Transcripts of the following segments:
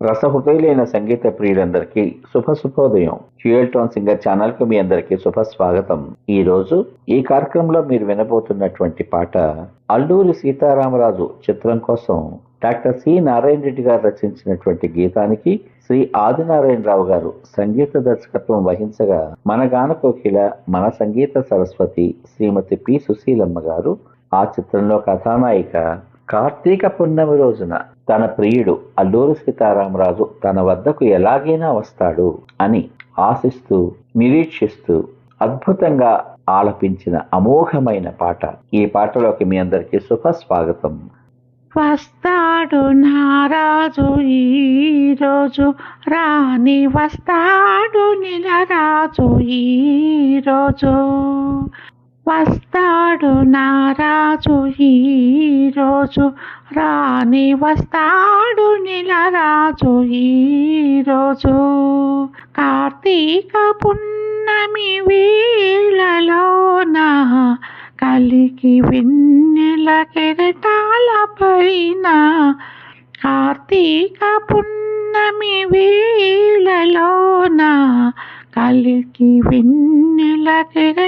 రసహృదయులైన సంగీత ప్రియులందరికీ శుభ శుభోదయం dual tone singer ఛానల్కు మీ అందరికీ శుభ స్వాగతం ఈ రోజు ఈ కార్యక్రమంలో మీరు వినబోతున్నటువంటి పాట అల్లూరి సీతారామరాజు చిత్రం కోసం డాక్టర్ సి నారాయణ రెడ్డి గారు రచించినటువంటి గీతానికి శ్రీ ఆదినారాయణరావు గారు సంగీత దర్శకత్వం వహించగా మన గాన కోకిల మన సంగీత సరస్వతి శ్రీమతి పి సుశీలమ్మ గారు ఆ చిత్రంలో కథానాయిక కార్తీక పున్నమి రోజున తన ప్రియుడు అల్లూరు సీతారామరాజు తన వద్దకు ఎలాగైనా వస్తాడు అని ఆశిస్తూ నిరీక్షిస్తూ అద్భుతంగా ఆలపించిన అమోఘమైన పాట. ఈ పాటలోకి మీ అందరికీ శుభ స్వాగతం వస్తాడు నారాజు ఈరోజు రాని వస్తాడు నిలరాజు ఈరోజు వస్తాడు నారాజు ఈరోజు రాని వస్తాడు నిలరాజు ఈరోజు కార్తీక పున్నమి వీళ్ళలోన కలికి వెన్నెల కెరటాల పైన కార్తీక పున్నమి వేళలోన కలికి వెన్నెల కెర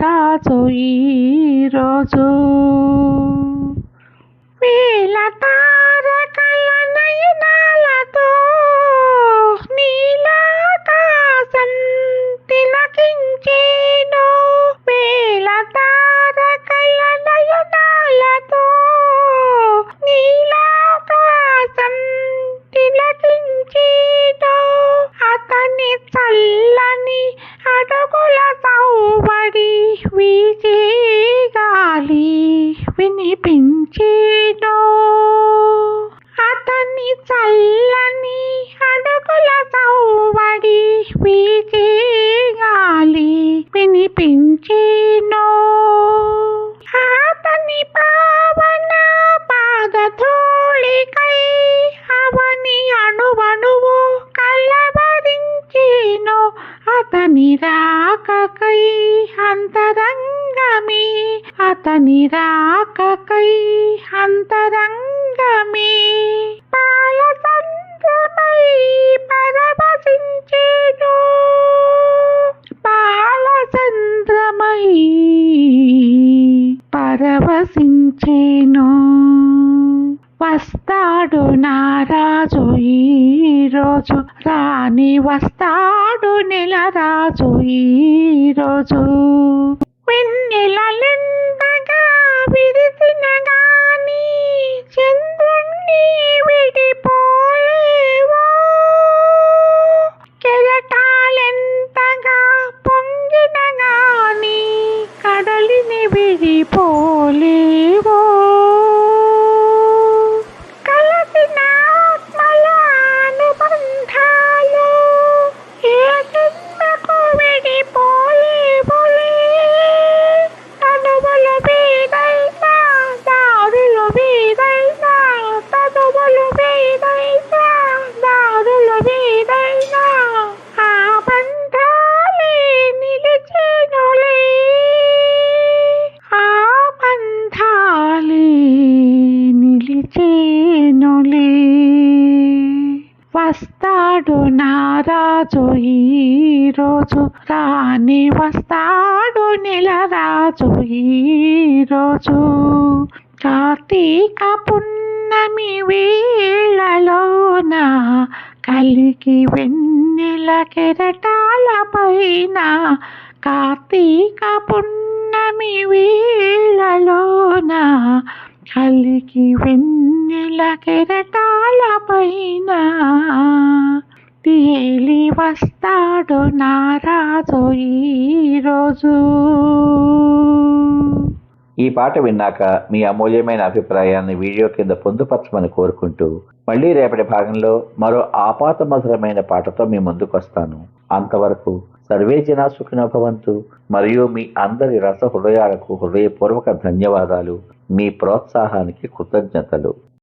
రాజు ఈరోజు వినిపించేను అతని చల్లని అడుగుల సౌబడి వీచే గాలి వినిపించేనో. అతని పావన పాదధూళికై అవని అణువణువు కలవరించేను. అతని రాకకై అంతరంగమే అతని రాకకై అంతరంగమే. పాలతంత్రమై పరవశించేను. పాలచంద్రమై పరవశించేను. వస్తాడు నారాజు ఈరోజు రాని వస్తాడు నెలరాజు ఈరోజు when nilalan baga వస్తాడు నారాజు ఈరోజు రాని వస్తాడు నెలరాజు ఈరోజు కార్తీక పున్నమి వేళలోన కలికి వెన్నెల కెరటాల పైన కార్తీక పున్నమి వేళలోన కలికి వెన్నెల కెరటాల పైన వస్తాడు నారాజు ఈరోజు. ఈ పాట విన్నాక మీ అమూల్యమైన అభిప్రాయాన్ని వీడియో కింద పొందుపరచమని కోరుకుంటూ మళ్ళీ రేపటి భాగంలో మరో ఆపాత మధురమైన పాటతో మీ ముందుకు వస్తాను అంతవరకు సర్వే జనా సుఖినో మరియు మీ అందరి రస హృదయాలకు హృదయపూర్వక ధన్యవాదాలు. మీ ప్రోత్సాహానికి కృతజ్ఞతలు.